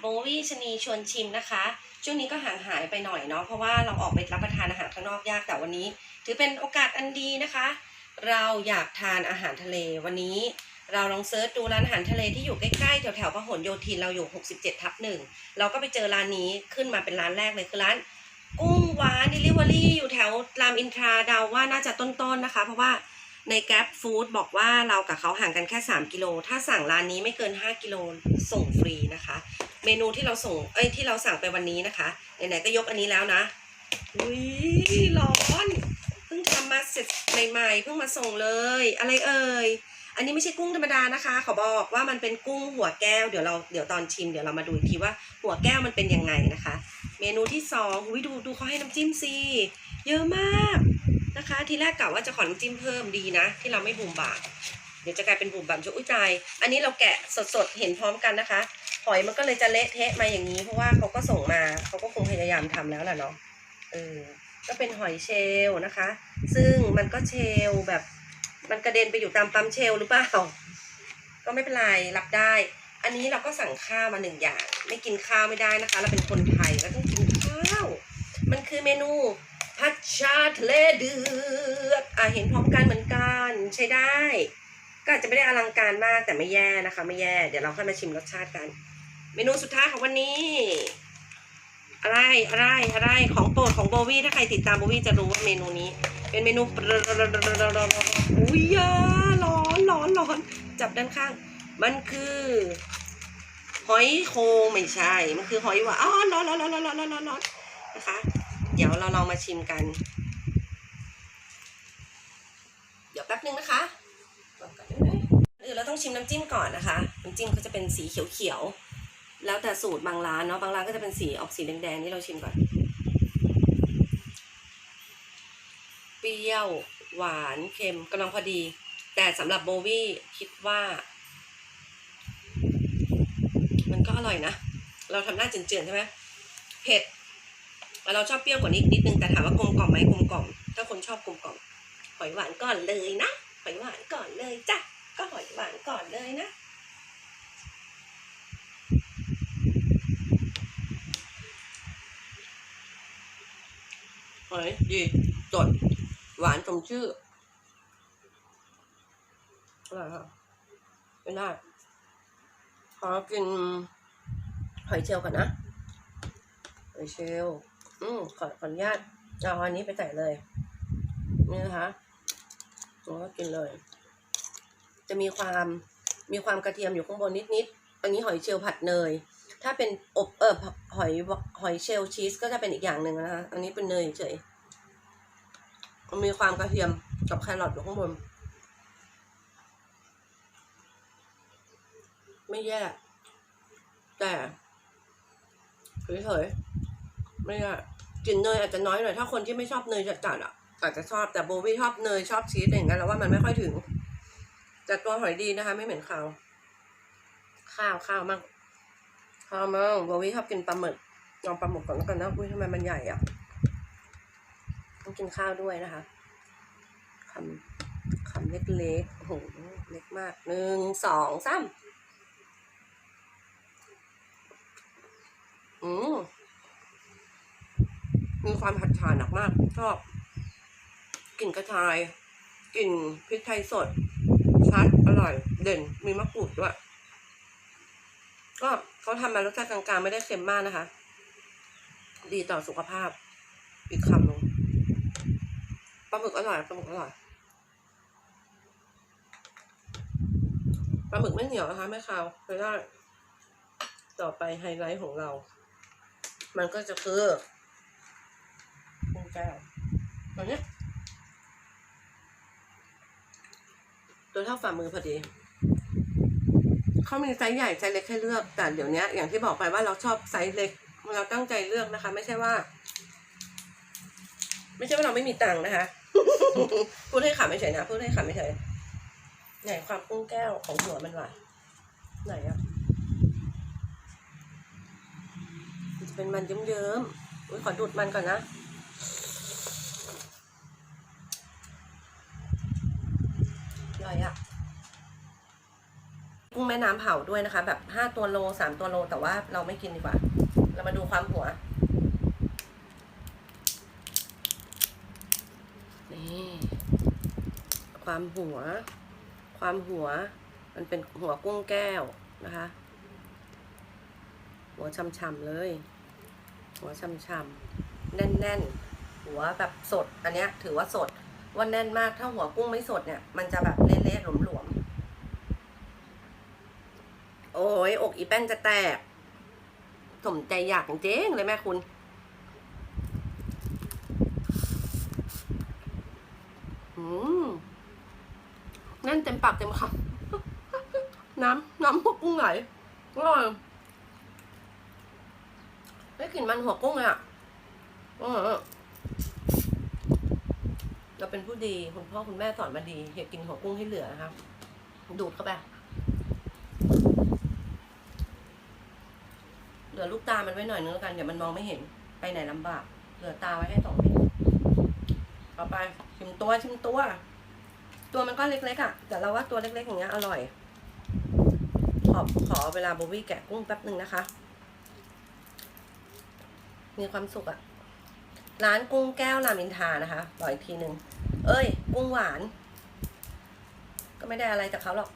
โบวี่ชนีชวนชิมนะคะ ช่วงนี้ก็ห่างหายไปหน่อยเนาะเพราะว่าเราออกไปรับประทานอาหารข้างนอกยากแต่วันนี้ ถือเป็นโอกาสอันดีนะคะ เราอยากทานอาหารทะเลวันนี้ เราลองเซิร์ชดูร้านอาหารทะเลที่อยู่ใกล้ๆแถวๆพหลโยธินเราอยู่ 67 ทับหนึ่งเราก็ไปเจอร้านนี้ขึ้นมาเป็นร้านแรกเลยคือร้านกุ้งหวานเดลิเวอรี่อยู่แถวรามอินทราเดาว่าน่าจะต้นๆนะคะ เพราะว่า ในแก p ฟู้ดบอกว่าเรากับเขาห่างกันแค่ 3 กิโล ถ้าสั่งร้านนี้ไม่เกิน 5 กิโลส่งฟรีนะคะ เมนูที่เราส่ง เอ้ย ที่เราสั่งไปวันนี้นะคะ ไหนๆ ก็ยกอันนี้แล้วนะ อุ้ยร้อน เพิ่งทำมาเสร็จใหม่ๆ เพิ่งมาส่งเลย อะไรเอ่ย อันนี้ไม่ใช่กุ้งธรรมดานะคะ ขอบอกว่ามันเป็นกุ้งหัวแก้ว เดี๋ยวเรา เดี๋ยวตอนชิม เดี๋ยวเรามาดูอีกทีว่าหัวแก้วมันเป็นยังไงนะคะ เมนูที่สองหุยดูดูเขาให้น้ำจิ้มสิเยอะมาก นะคะ ทีแรกกะว่าจะขอน้ำจิ้มเพิ่มดีนะ ที่เราไม่บุ่มบาดเดี๋ยวจะกลายเป็นบุ่มบามจะอุ้ยตาย อันนี้เราแกะสดๆเห็นพร้อมกันนะคะ หอยมันก็เลยจะเละเทะมาอย่างนี้ เพราะว่าเขาก็ส่งมาเขาก็คงพยายามทำแล้วแหละเนาะเออก็เป็นหอยเชลล์นะคะ ซึ่งมันก็เชลล์แบบ มันกระเด็นไปอยู่ตามปั๊มเชลล์หรือเปล่าก็ไม่เป็นไรรับได้ อันนี้เราก็สั่งข้าวมาหนึ่งอย่าง ไม่กินข้าวไม่ได้นะคะ เราเป็นคนไทยเราต้องกินข้าว มันคือเมนู ผัดชาทะเลเดือดอะเห็นพร้อมกันเหมือนกันใช้ได้ ก็อาจจะไม่ได้อลังการมากแต่ไม่แย่นะคะ ไม่แย่ เดี๋ยวเราค่อยมาชิมรสชาติกัน เมนูสุดท้ายของวันนี้ อะไรอะไรอะไรของโปรดของโบวี่ถ้าใครติดตามโบวี่จะรู้ว่าเมนูนี้ เป็นเมนูอุ้ยยาร้อนร้อนร้อนจับด้านข้าง มันคือหอยโคงไม่ใช่ มันคือหอยหวานอ๋อร้อนร้อนร้อนร้อนร้อนร้อนนะคะ เดี๋ยวเราลองมาชิมกัน เดี๋ยวแป๊บนึงนะคะอกก่อนได้ไหมเราต้องชิมน้ำจิ้มก่อนนะคะ น้ำจิ้มก็จะเป็นสีเขียวๆ แล้วแต่สูตรบางร้านเนาะ บางร้านก็จะเป็นสีออกสีแดงๆ นี่เราชิมก่อน เปรี้ยวหวานเค็มกำลังพอดี แต่สำหรับโบวี่คิดว่า มันก็อร่อยนะ เราทำหน้าเจือนๆใช่ไหมเผ็ด เราชอบเปรี้ยวกว่านี้นิดนึงแต่ถามว่ากลมกล่อมไหมกลมกล่อม ถ้าคนชอบกลมกล่อมหอยหวานก่อนเลยนะหอยหวานก่อนเลยจ้ะก็หอยหวานก่อนเลยนะหอยดีสดหวานสมชื่ออร่อยค่ะไม่ได้ขอกินหอยเชลล์ก่อนนะหอยเชลล์ อืมขอขออนุญาตเอาอันนี้ไปใส่เลย นี่นะคะแล้ก็กินเลย จะมีความมีความกระเทียมอยู่ข้างบนนิดๆอันนี้หอยเชลล์ผัดเนย ถ้าเป็นอบเออหอยหอยเชลล์ชีสก็จะเป็นอีกอย่างหนึ่งนะคะ อันนี้เป็นเนยเฉยมันมีความกระเทียมกับแครอทอยู่ข้างบน ไม่แย่แต่เฉยๆไม่แย่ กลิ่นเนยอาจจะน้อยหน่อยถ้าคนที่ไม่ชอบเนยจัดๆอะอาจจะชอบแต่โบวี่ชอบเนยชอบชีสอย่างเงี้ยแล้วว่ามันไม่ค่อยถึงแต่ตัวหอยดีนะคะ ไม่เหม็นข้าวข้าวข้าวมากข้าวมากโบวี่ชอบกินปลาหมึกลองปลาหมึกก่อนแล้วกันนะอุ้ยทำไมมันใหญ่อะต้องกินข้าวด้วยนะคะคำคำเล็กๆโอ้โหเล็กมากหนึ่งสองสามอืม มีความผัดฉาหนักมากชอบกลิ่นกระชายกลิ่นพริกไทยสดชัดอร่อย เด่นมีมะกรูดด้วย ก็เขาทำมารสชาติกลางๆ ไม่ได้เค็มมากนะคะ ดีต่อสุขภาพ อีกคำหนึ่งปลาหมึกอร่อยปลาหมึกอร่อยปลาหมึกไม่เหนียวนะคะไม่คาวไปได้ ต่อไปไฮไลท์ของเรา มันก็จะคือ กุ้งแก้วตัวเนี้ยตัวเท่าฝ่ามือพอดีเขามีไซส์ใหญ่ไซส์เล็กให้เลือกแต่เดี๋ยวนี้อย่างที่บอกไปว่าเราชอบไซส์เล็ก เราตั้งใจเลือกนะคะ ไม่ใช่ว่า ไม่ใช่ว่าเราไม่มีตังค์นะคะ พูดให้ขำไม่เฉยนะพูดให้ขำไม่เฉยไหนความกุ้งแก้วของหัวมันวะไหนอะจะเป็นมันเยิ้มๆอุ้ยขอดูดมันก่อนนะ อร่อยอะกุ้งแม่น้ำเผาด้วยนะคะ แบบห้าตัวโลสามตัวโล แต่ว่าเราไม่กินดีกว่า เรามาดูความหัว นี่ ความหัว ความหัว มันเป็นหัวกุ้งแก้วนะคะ หัวช่ำๆเลย หัวช่ำๆแน่นๆ หัวแบบสด อันเนี้ยถือว่าสด ว่าแน่นมากถ้าหัวกุ้งไม่สดเนี่ย มันจะแบบเละๆหลวมๆ โอ้ยอกอีแป้นจะแตก สมใจอยากจริงเลยแม่คุณ อืมแน่นเต็มปากเต็มคำน้ำน้ำหัวกุ้งไหลอร่อยได้กลิ่นมันหัวกุ้งเลยอะอร่อ เราเป็นผู้ดีคุณพ่อคุณแม่สอนมาดีอย่ากินหัวกุ้งให้เหลือนะครับดูดเข้าไปเหลือลูกตามันไว้หน่อยนึงแล้วกันเดี๋ยวมันมองไม่เห็นไปไหนลำบาก เหลือตาไว้ให้สองเม็ดเอาไปชิมตัวชิมตัว ตัวมันก็เล็กๆอะ แต่เราว่าตัวเล็กๆอย่างเงี้ยอร่อย ขอขอเวลาโบวี่แกะกุ้งแป๊บหนึ่งนะคะ มีความสุขอะ ร้านกุ้งแก้วรามินทานะคะบอกอีกทีหนึ่งเอ้ย กุ้งหวาน ก็ไม่ได้อะไรจากเขาหรอก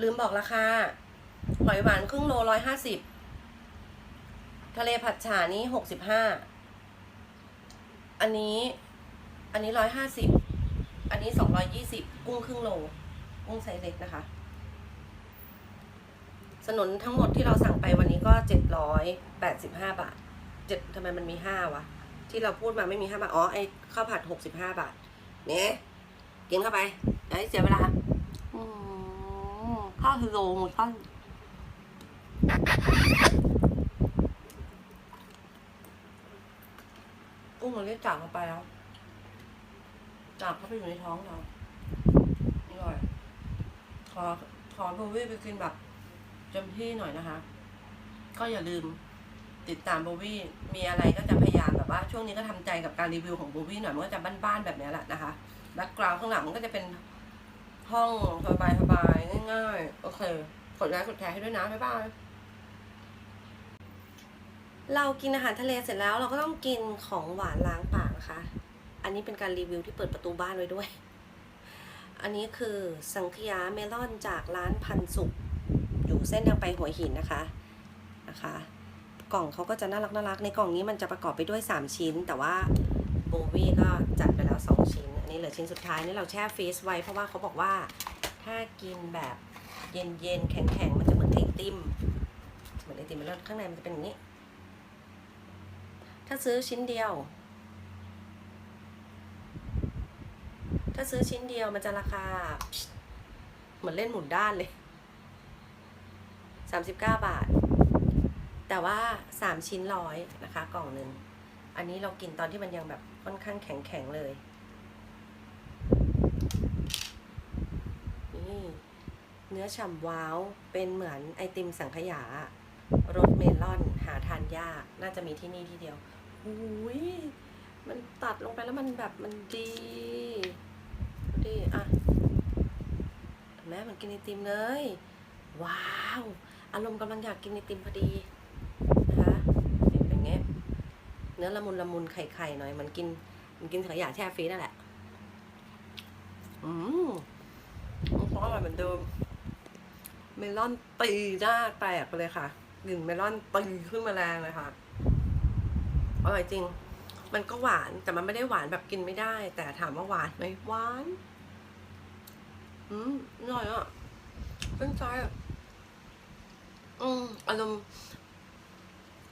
ลืมบอกราคาหอยหวานครึ่งโลร้อยห้าสิบทะเลผัดฉานี้หกสิบห้าอันนี้ อันนี้ร้อยห้าสิบอันนี้สองร้อยยี่สิบกุ้งครึ่งโล กุ้งไซส์เล็กนะคะสนุนทั้งหมดที่เราสั่งไปวันนี้ก็เจ็ดร้อยแปดสิบห้าบาทเจ็ดทำไมมันมีห้าวะ ที่เราพูดมาไม่มีห้าบาท อ๋อ ไอข้าวผัดหกสิบห้าบาท เนี่ยกินเข้าไปไอ้เสียเวลาอืมข้าวคือโลหมูท่อนกุ้งมันได้จากลงไปแล้ว จากเข้าไปอยู่ในท้องเราอร่อย ขอขอโบวี่ไปกินแบบเต็มที่หน่อยนะคะ ก็อย่าลืม ติดตามโบวี่มีอะไรก็จะพยายามแบบว่าช่วงนี้ก็ทำใจกับการรีวิวของโบวี่หน่อยมันก็จะบ้านๆแบบนี้แหละนะคะแบ็กกราวข้างหลังมันก็จะเป็นห้องสบายๆง่ายๆ โอเค กดไลค์กดแชร์ให้ด้วยนะบ๊ายบายเรากินอาหารทะเลเสร็จแล้วเราก็ต้องกินของหวานล้างปากนะคะ อันนี้เป็นการรีวิวที่เปิดประตูบ้านไว้ด้วย อันนี้คือสังขยาเมลอนจากร้านพันสุขอยู่เส้นทางไปหัวหินนะคะนะคะ กล่องเขาก็จะน่ารักน่ารักในกล่องนี้มันจะประกอบไปด้วย 3 ชิ้น แต่ว่าโบวี่ก็จัดไปแล้ว 2 ชิ้น อันนี้เหลือชิ้นสุดท้ายนี่เราแช่ฟรีซไว้เพราะว่าเขาบอกว่าถ้ากินแบบเย็นเย็นๆแข็งแข็งๆมันจะเหมือนไอติมเหมือนไอติมแล้วข้างในมันจะเป็นอย่างนี้ ถ้าซื้อชิ้นเดียว ถ้าซื้อชิ้นเดียวมันจะราคาเหมือนเล่นหมุนด้านเลยสามสิบเก้าบาท แต่ว่าสามชิ้นร้อยนะคะกล่องหนึ่ง อันนี้เรากินตอนที่มันยังแบบค่อนข้างแข็งแข็งๆเลย นี่ เนื้อฉ่ำว้าว เป็นเหมือนไอติมสังขยารสเมลอนหาทานยาก น่าจะมีที่นี่ที่เดียวหุยมันตัดลงไปแล้วมันแบบมันดีดูดิอะเห็นไหมมันกินไอติมเลย ว้าว อารมณ์กำลังอยากกินไอติมพอดีนะคะนี่เป็นไง เนื้อละมุนละมุนไข่ไข่หน่อยมันกินมันกินสังขยาแช่ฟรีนั่นแหละ อืมมันอร่อยเหมือนเดิม เมลอนตีหน้าแตกไปเลยค่ะกลิ่นเมลอนตีขึ้นมาแรงเลยค่ะ อร่อยจริง มันก็หวานแต่มันไม่ได้หวานแบบกินไม่ได้ แต่ถามว่าหวานไหมหวาน อืมอร่อยอะเป็นใจอะอืมอารมณ์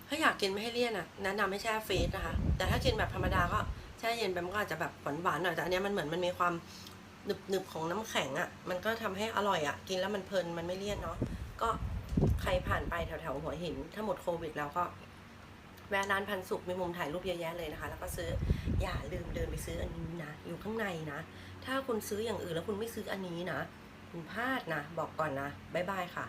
ถ้าอยากกินไม่ให้เลี่ยนอะแนะนำให้แช่ฟรีซนะคะ แต่ถ้ากินแบบธรรมดาก็แช่เย็นไปมันก็อาจจะแบบหวานๆหน่อยแต่อันนี้มันเหมือนมันมีความหนึบๆของน้ำแข็งอะ มันก็ทำให้อร่อยอะ กินแล้วมันเพลิน มันไม่เลี่ยนเนาะ ก็ใครผ่านไปแถวๆหัวหิน ถ้าหมดโควิดแล้วก็ แวะร้านพันสุขมีมุมถ่ายรูปเยอะแยะเลยนะคะ แล้วก็ซื้อ อย่าลืมเดินไปซื้ออันนี้นะ อยู่ข้างในนะ ถ้าคุณซื้ออย่างอื่นแล้วคุณไม่ซื้ออันนี้นะ คุณพลาดนะ บอกก่อนนะ บ๊ายบายค่ะ